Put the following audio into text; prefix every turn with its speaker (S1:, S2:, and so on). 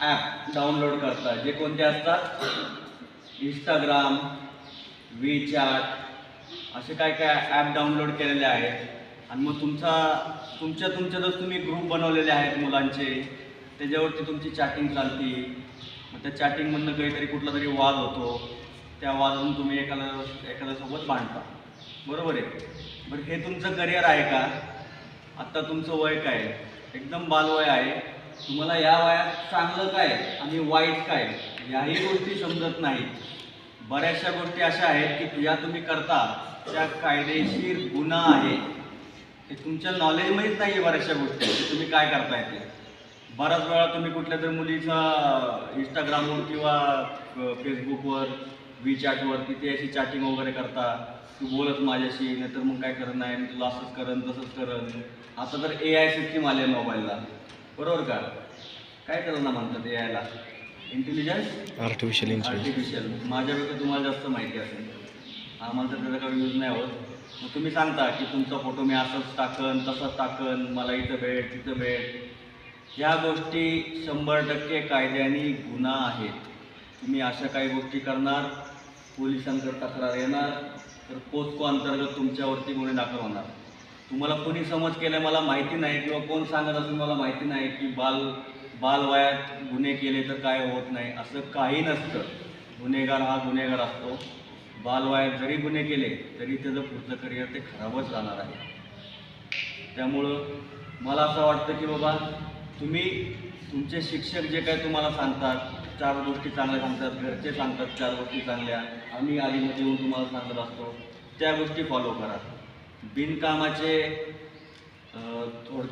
S1: App download करता जे कोणते असतात? इंस्टाग्राम चॅट असे काय काय ॲप डाउनलोड केलेले आहेत. आणि मग तुमचा तुमच्या तुमच्यातच तुम्ही ग्रुप बनवलेले आहेत मुलांचे त्याच्यावरती तुमची चॅटिंग चालती. मग त्या चॅटिंगमधनं काहीतरी कुठला तरी वाद होतो. त्या वादातून तुम्ही एकाला एखाद्यासोबत बांधता. बरोबर आहे? बरं हे तुमचं करिअर आहे का? आत्ता तुमचं वय काय आहे? एकदम बालवय आहे. तुम्हाला या वयात चांगलं काय आणि वाईट काय याही गोष्टी समजत नाही बऱ्याचशा गोष्टी अशा आहेत की या तुम्ही करता त्या कायदेशीर गुन्हा आहे. हे तुमच्या नॉलेजमध्येच नाही आहे बऱ्याचशा गोष्टी की तुम्ही काय करताय ते. बऱ्याच वेळा तुम्ही कुठल्या तरी मुलीचा इंस्टाग्रामवर किंवा फेसबुकवर चॅटवर तिथे अशी चॅटिंग वगैरे करता तू बोलत माझ्याशी नाहीतर मग काय करत नाही मी तुला असंच करन तसंच करन. आता तर ए आय सिस्टीम आले मोबाईलला बरोबर का? काय करणं म्हणतात ए आयला इंटेलिजन्स
S2: आर्टिफिशियल
S1: आर्टिफिशियल माझ्यापेक्षा तुम्हाला जास्त माहिती असेल. आम्हाला तर त्याचा काही यूज नाही होत. मग तुम्ही सांगता की तुमचा फोटो मी असंच टाकन तसंच टाकन मला इथं भेट तिथं भेट. या गोष्टी शंभर टक्के कायद्याने गुन्हा आहेत. तुम्ही अशा काही गोष्टी करणार पोलिसांकडे तक्रार येणार तर पोस्को अंतर्गत तुमच्यावरती गुन्हे दाखल होणार. तुम्हाला कोणी समज केलं मला माहिती नाही किंवा कोण सांगत असेल मला माहिती नाही की बाल बालवयात गुन्हे केले तर काय होत नाही असं काही नसतं. गुन्हेगार हा गुन्हेगार असतो. बालवयात जरी गुन्हे केले तरी त्याचं पुढचं करिअर ते खराबच राहणार आहे. त्यामुळं मला असं वाटतं की बाबा तुम्ही तुमचे शिक्षक जे काय तुम्हाला सांगतात चार गोष्टी चांगल्या सांगतात घरचे सांगतात चार गोष्टी चांगल्या आम्ही आधीमध्ये येऊन तुम्हाला सांगत असतो त्या गोष्टी फॉलो करा. बिनकामाचे थोड